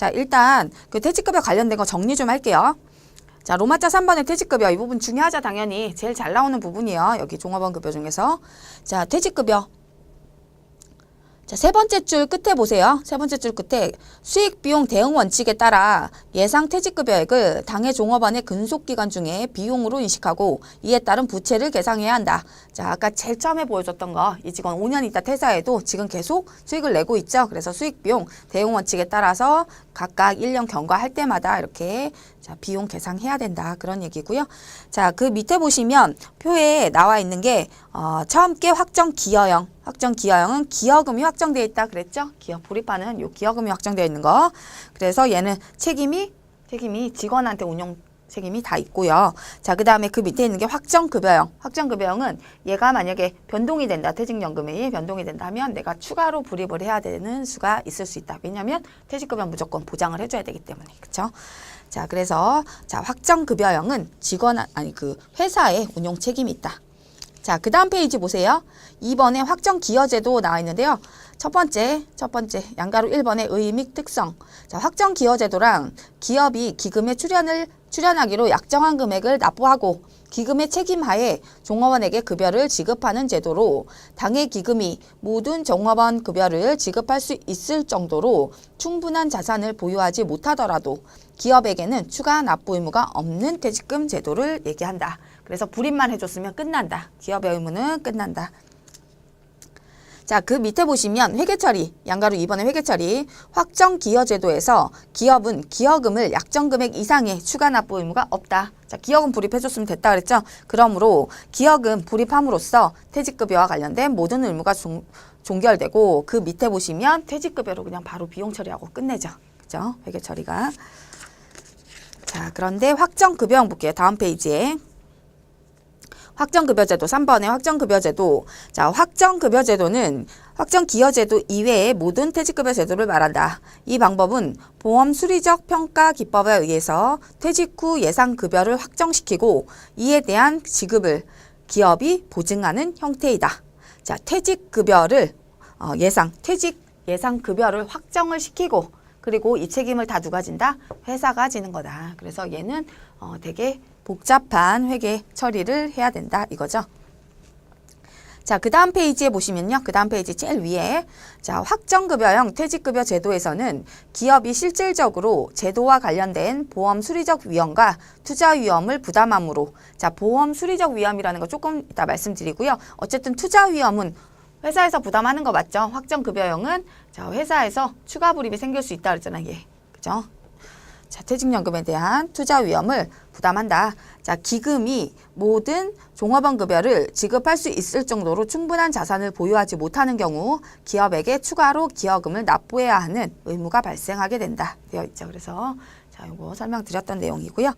자, 일단 그 퇴직급여 관련된 거 정리 좀 할게요. 자, 로마자 3번의 퇴직급여 이 부분 중요하죠, 당연히. 제일 잘 나오는 부분이에요. 여기 종합원 급여 중에서. 자, 퇴직급여. 자, 세 번째 줄 끝에 보세요. 세 번째 줄 끝에 수익 비용 대응 원칙에 따라 예상 퇴직급여액을 당해 종업원의 근속 기간 중에 비용으로 인식하고 이에 따른 부채를 계상해야 한다. 자, 아까 제일 처음에 보여줬던 거 이 직원 5년 있다 퇴사해도 지금 계속 수익을 내고 있죠. 그래서 수익 비용 대응 원칙에 따라서 각각 1년 경과할 때마다 이렇게 자, 비용 계상해야 된다. 그런 얘기고요. 자, 그 밑에 보시면 표에 나와 있는 게 어, 처음 게 확정 기여형. 확정 기여형은 기여금이 확정되어 있다 그랬죠? 기여 불입하는 요 기여금이 확정되어 있는 거. 그래서 얘는 책임이 책임이 직원한테 운용 책임이 다 있고요. 자, 그 다음에 그 밑에 있는 게 확정급여형. 확정급여형은 얘가 만약에 변동이 된다. 퇴직연금이 변동이 된다면 내가 추가로 불입을 해야 되는 수가 있을 수 있다. 왜냐하면 퇴직급여 무조건 보장을 해줘야 되기 때문에. 그렇죠? 자, 그래서 자 확정급여형은 직원 아니 그 회사의 운용 책임이 있다. 자, 그 다음 페이지 보세요. 2번에 확정 기여제도 나와 있는데요. 첫 번째, 첫 번째, 양가로 1번의 의미 특성. 자, 확정 기여제도랑 기업이 기금에 출연을, 출연하기로 약정한 금액을 납부하고 기금의 책임하에 종업원에게 급여를 지급하는 제도로 당해 기금이 모든 종업원 급여를 지급할 수 있을 정도로 충분한 자산을 보유하지 못하더라도 기업에게는 추가 납부 의무가 없는 퇴직금 제도를 얘기한다. 그래서 불입만 해줬으면 끝난다. 기업의 의무는 끝난다. 자, 그 밑에 보시면 회계처리, 양가로 2번의 회계처리, 확정 기여제도에서 기업은 기여금을 약정 금액 이상의 추가 납부 의무가 없다. 자, 기여금 불입해줬으면 됐다 그랬죠? 그러므로 기여금 불입함으로써 퇴직급여와 관련된 모든 의무가 종, 종결되고 그 밑에 보시면 퇴직급여로 그냥 바로 비용 처리하고 끝내죠. 그죠? 회계처리가. 자, 그런데 확정급여형 볼게요. 다음 페이지에. 확정급여제도 3번의 확정급여제도 자 확정급여제도는 확정기여제도 이외의 모든 퇴직급여 제도를 말한다. 이 방법은 보험 수리적 평가 기법에 의해서 퇴직 후 예상급여를 확정시키고 이에 대한 지급을 기업이 보증하는 형태이다. 자 퇴직급여를 어, 예상 퇴직 예상급여를 확정을 시키고 그리고 이 책임을 다 누가 진다? 회사가 지는 거다. 그래서 얘는 어, 되게 복잡한 회계 처리를 해야 된다 이거죠. 자, 그 다음 페이지에 보시면요. 그 다음 페이지 제일 위에 자, 확정급여형 퇴직급여 제도에서는 기업이 실질적으로 제도와 관련된 보험 수리적 위험과 투자 위험을 부담함으로 자, 보험 수리적 위험이라는 거 조금 이따 말씀드리고요. 어쨌든 투자 위험은 회사에서 부담하는 거 맞죠? 확정급여형은 자, 회사에서 추가 불입이 생길 수 있다 그랬잖아요. 예. 그죠? 자, 퇴직연금에 대한 투자 위험을 부담한다. 자, 기금이 모든 종업원 급여를 지급할 수 있을 정도로 충분한 자산을 보유하지 못하는 경우 기업에게 추가로 기여금을 납부해야 하는 의무가 발생하게 된다. 되어 있죠. 그래서 자, 이거 설명드렸던 내용이고요.